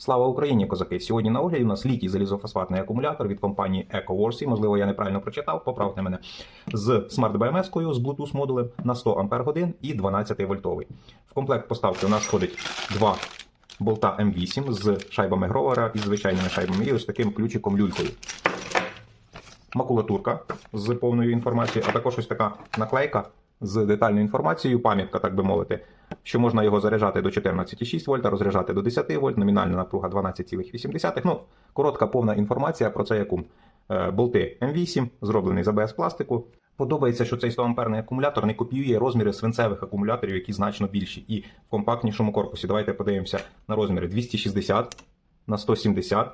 Слава Україні, козаки! Сьогодні на огляді у нас літій залізофосфатний акумулятор від компанії EcoWarsy. Можливо, я неправильно прочитав, поправте мене. З смарт bms кою з Bluetooth модулем на 100 Ах і 12 вольтовий. В комплект поставки у нас входить два болта М8 з шайбами Гровера і звичайними шайбами, і ось таким ключиком люлькою. Макулатурка з повною інформацією, а також ось така наклейка з детальною інформацією, пам'ятка, так би мовити, що можна його заряджати до 14,6 вольта, розряджати до 10 вольт, номінальна напруга 12,8. Ну, коротка повна інформація про цей акум. Е, Болти М8, зроблений з АБС пластику. Подобається, що цей 100 амперний акумулятор не копіює розміри свинцевих акумуляторів, які значно більші. І в компактнішому корпусі. Давайте подивимося на розміри 260 на 170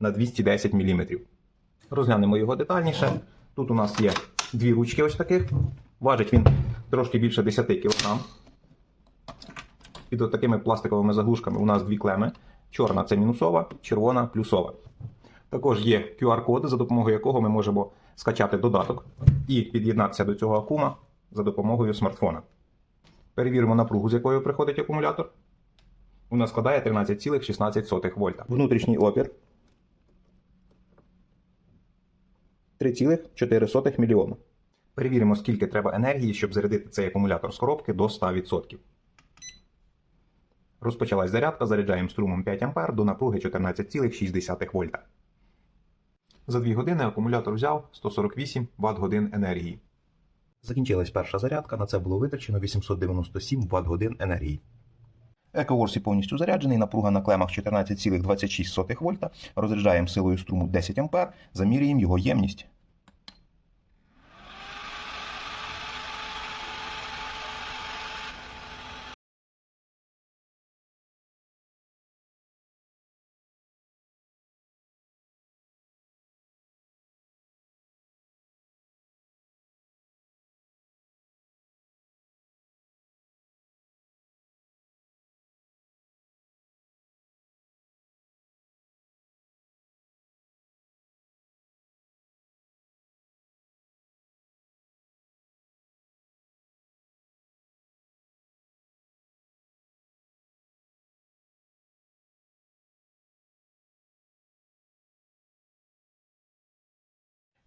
на 210 мм. Розглянемо його детальніше. Тут у нас є дві ручки ось таких. Важить він трошки більше 10 кг. Під такими пластиковими заглушками у нас дві клеми. Чорна це мінусова, червона плюсова. Також є QR-код, за допомогою якого ми можемо скачати додаток і під'єднатися до цього акума за допомогою смартфона. Перевіримо напругу, з якою приходить акумулятор. Вона складає 13,16 вольта. Внутрішній опір 3,4 мільйона. Перевіримо, скільки треба енергії, щоб зарядити цей акумулятор з коробки до 100%. Розпочалась зарядка, заряджаємо струмом 5 А до напруги 14,6 вольта. За 2 години акумулятор взяв 148 Вт годин енергії. Закінчилась перша зарядка, на це було витрачено 897 Вт годин енергії. EcoWarsy повністю заряджений, напруга на клемах 14,26 вольта. Розряджаємо силою струму 10 А, замірюємо його ємність.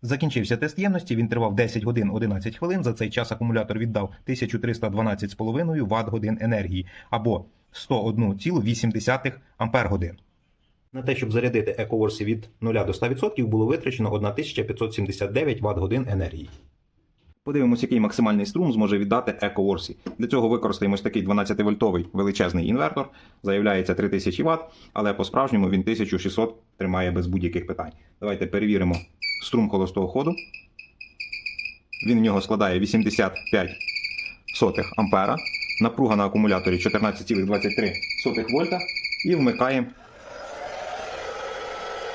Закінчився тест ємності, він тривав 10 годин 11 хвилин. За цей час акумулятор віддав 1312,5 Вт годин енергії або 101,8 Ампер годин. На те, щоб зарядити EcoWarsy від 0 до 100%, було витрачено 1579 Вт годин енергії. Подивимося, який максимальний струм зможе віддати EcoWarsy. Для цього використаємо такий 12-вольтовий величезний інвертор. Заявляється 3000 Вт, але по-справжньому він 1600 тримає без будь-яких питань. Давайте перевіримо струм холостого ходу. Він в нього складає 85 сотих ампера. Напруга на акумуляторі 14,23 вольта. І вмикаємо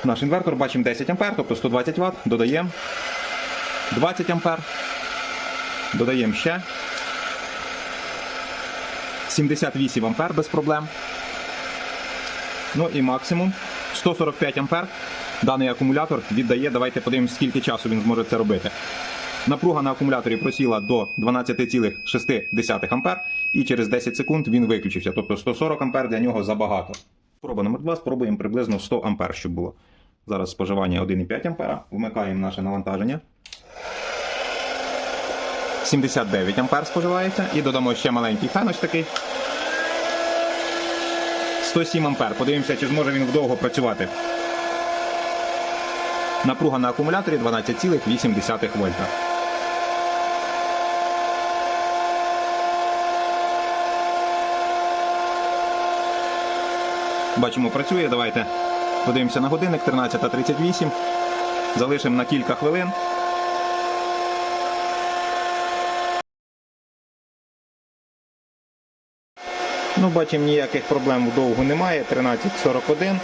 наш інвертор. Бачимо 10 ампер, тобто 120 Вт. Додаємо 20 ампер. Додаємо ще. 78 ампер без проблем. Ну і максимум 145 ампер. Даний акумулятор віддає. Давайте подивимось, скільки часу він зможе це робити. Напруга на акумуляторі просіла до 12,6 ампер, і через 10 секунд він виключився. Тобто 140 ампер для нього забагато. Спроба номер 2 спробуємо приблизно 100 ампер, щоб було. Зараз споживання 1,5 ампера. Вмикаємо наше навантаження. 79 ампер споживається. І додамо ще маленький фен ось такий. 107 ампер. Подивимося, чи зможе він вдовго працювати. Напруга на акумуляторі 12,8 вольта. Бачимо, працює. Давайте подивимося на годинник 13.38. Залишимо на кілька хвилин. Ну, бачимо, ніяких проблем вдовго немає. 13.41.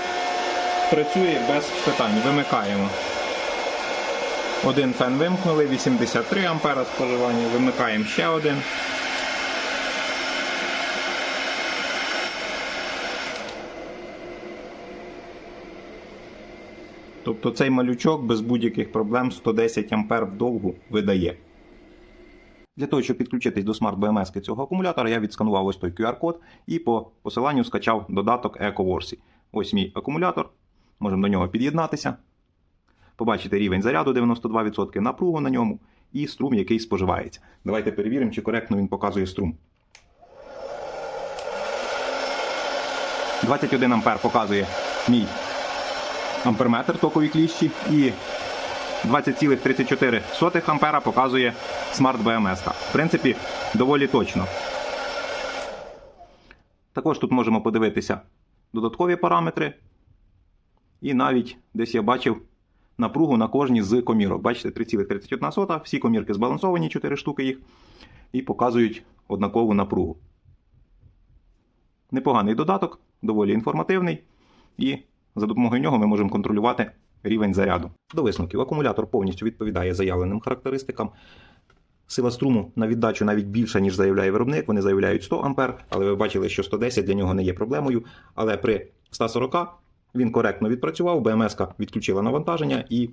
Працює без питань. Вимикаємо. Один фен вимкнули, 83 ампера споживання. Вимикаємо ще один. Тобто цей малючок без будь-яких проблем 110 ампер вдовгу видає. Для того, щоб підключитись до смарт BMS цього акумулятора, я відсканував ось той QR-код і по посиланню скачав додаток EcoWarsy. Ось мій акумулятор. Можемо до нього під'єднатися. Побачите рівень заряду 92%, напругу на ньому і струм, який споживається. Давайте перевіримо, чи коректно він показує струм. 21 ампер показує мій амперметр токові кліщі і 20,34 ампера показує Smart BMS. В принципі, доволі точно. Також тут можемо подивитися додаткові параметри. І навіть десь я бачив напругу на кожній з комірок. Бачите, 3,31. Всі комірки збалансовані, 4 штуки їх, і показують однакову напругу. Непоганий додаток, доволі інформативний, і за допомогою нього ми можемо контролювати рівень заряду. До висновків акумулятор повністю відповідає заявленим характеристикам. Сила струму на віддачу навіть більша, ніж заявляє виробник. Вони заявляють 100 А, але ви бачили, що 110 для нього не є проблемою. Але при 140 він коректно відпрацював, БМС відключила навантаження і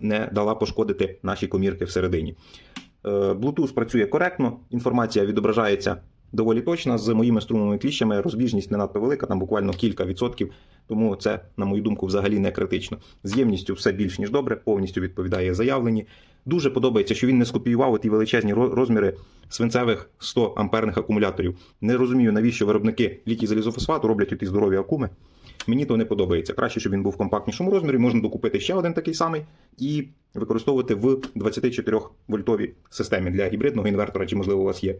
не дала пошкодити наші комірки всередині. Е, Bluetooth працює коректно, інформація відображається доволі точно. З моїми струмовими кліщами розбіжність не надто велика, там буквально кілька відсотків, тому це, на мою думку, взагалі не критично. З ємністю все більш ніж добре, повністю відповідає заявлені. Дуже подобається, що він не скопіював ті величезні розміри свинцевих 100 амперних акумуляторів. Не розумію, навіщо виробники літій залізофосфату роблять ті здорові акуми. Мені то не подобається. Краще, щоб він був в компактнішому розмірі. Можна докупити ще один такий самий і використовувати в 24 вольтовій системі для гібридного інвертора, чи можливо у вас є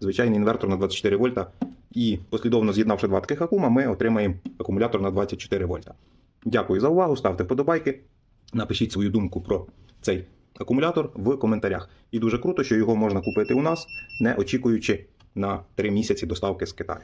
звичайний інвертор на 24 вольта. І послідовно з'єднавши два таких акума, ми отримаємо акумулятор на 24 вольта. Дякую за увагу, ставте вподобайки, напишіть свою думку про цей акумулятор в коментарях. І дуже круто, що його можна купити у нас, не очікуючи на 3 місяці доставки з Китаю.